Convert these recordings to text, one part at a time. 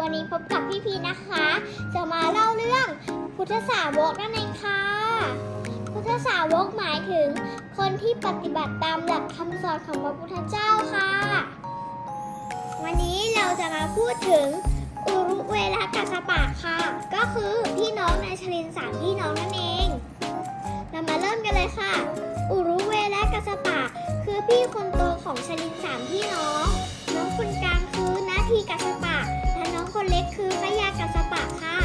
วันนี้พบกับพี่พีนะคะ จะมาเล่าเรื่องพุทธสาวกนั่นเองค่ะ พุทธสาวกหมายถึง คนที่ปฏิบัติตามหลักคำสอนของพระพุทธเจ้าค่ะ วันนี้เราจะมาพูดถึงอุรุเวลากัสปะค่ะ ก็คือพี่น้องในชลินสามพี่น้องนั่นเอง เรามาเริ่มกันเลยค่ะ อุรุเวลากัสปะ คือพี่คนโตของชลินสามพี่น้องน้องคนกลางคือนาทีกัสปะ คนเล็กคือพยากัสสปะค่ะ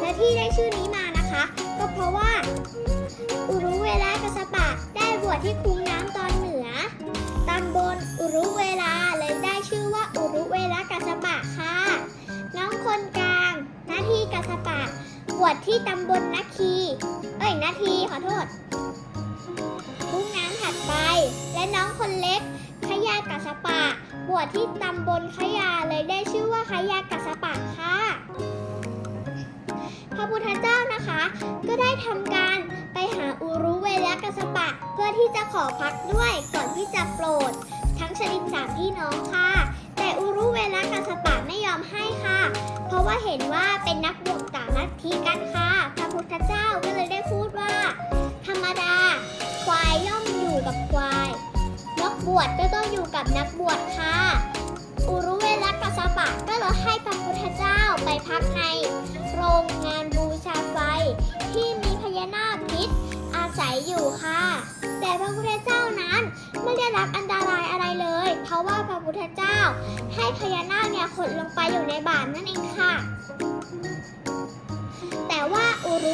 และที่ได้ชื่อนี้มานะคะ ก็เพราะว่า อุรุเวลากัสสปะได้บวชที่คุ้งน้ำตอนเหนือตำบลอุรุเวลาเลยได้ชื่อว่าอุรุเวลากัสสปะค่ะ น้องคนกลางนาทีกัสสปะบวชที่ตำบลนาคี เอ้ยนาทีขอโทษคุ้งน้ำถัดไปและน้องคน บวชที่ตำบลขยาเลยได้ชื่อว่าขยากัสสปะค่ะ พระพุทธเจ้านะคะ ก็ได้ทำการไปหาอุรุเวลกัสสปะ เพื่อที่จะขอพักด้วยก่อนที่จะโปรด ทั้งชลินสามพี่น้องค่ะ แต่อุรุเวลกัสสปะไม่ยอมให้ค่ะ เพราะว่าเห็นว่าเป็นนักบวชต่างลัทธิกันค่ะ พระพุทธเจ้าก็เลยได้พูดว่า ธรรมดา ควายย่อมอยู่กับควาย บวชก็ต้องอยู่กับนักบวชค่ะ อุรุเวลกัสปะก็เลยให้พระพุทธเจ้าไปพักในโรงงานบูชาไฟ ที่มีพญานาคพิษอาศัยอยู่ค่ะ แต่พระพุทธเจ้านั้นไม่ได้รับอันตรายอะไรเลย เพราะว่าพระพุทธเจ้าให้พญานาคเนี่ยขดลงไปอยู่ในบาตรนั่นเองค่ะ แต่ว่าอุรุ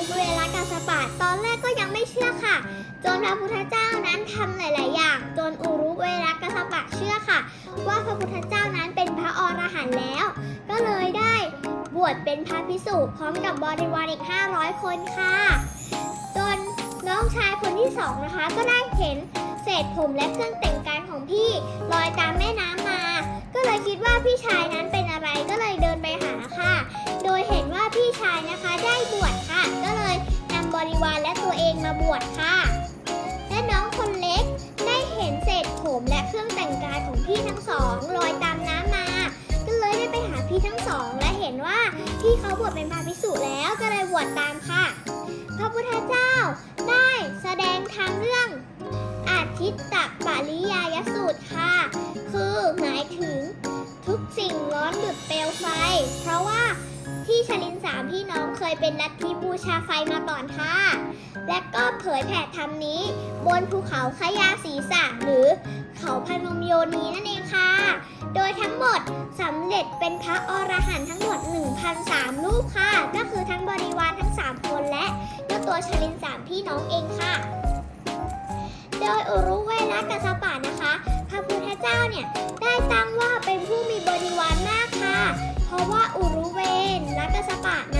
เวลากัสสปะตอนแรกก็ยังไม่เชื่อค่ะ จนพระพุทธเจ้านั้นทำหลาย ๆ อย่าง จนอุรุเวลากัสสปะเชื่อค่ะ ว่าพระพุทธเจ้านั้นเป็นพระอรหันต์แล้ว ก็เลยได้บวชเป็นพระภิกษุพร้อมกับบริวารอีก 500 คนค่ะ จนน้องชายคนที่สองนะคะ ก็ได้เห็นเศษผมและเครื่องแต่งกายของพี่ลอยตามแม่น้ำมา ก็เลยคิดว่าพี่ชายนั้นเป็นอะไรก็เลย วชค่ะ และน้องคนเล็กได้เห็นเศษผมและเครื่องแต่งกายของพี่ทั้งสองลอยตามน้ำมา ก็เลยได้ไปหาพี่ทั้งสอง และเห็นว่าพี่เขาบวชเป็นพระภิกษุแล้วก็เลยบวชตามค่ะ พระพุทธเจ้าได้แสดงทางเรื่องอาทิตตปริยายสูตรค่ะ คือหมายถึงทุกสิ่งร้อนดุดเปลวไฟ เพราะว่า ที่ชลินสามพี่น้องเคยเป็นลัทธิบูชาไฟมาก่อนค่ะ และก็เผยแผ่ธรรมนี้ บนภูเขาขยาศีสะหรือเขาพนมโยนีนั่นเองค่ะ โดยทั้งหมดสำเร็จเป็นพระอรหันต์ทั้งหมด 1,003รูปค่ะ ก็คือทั้งบริวารทั้ง 3 คนและเจ้าตัวชลินสามพี่น้องเองค่ะ โดยอุรุเวลกัสสปะนะคะ พระพุทธเจ้าเนี่ยได้ตั้งว่าเป็นผู้มีบริวาร สปานะ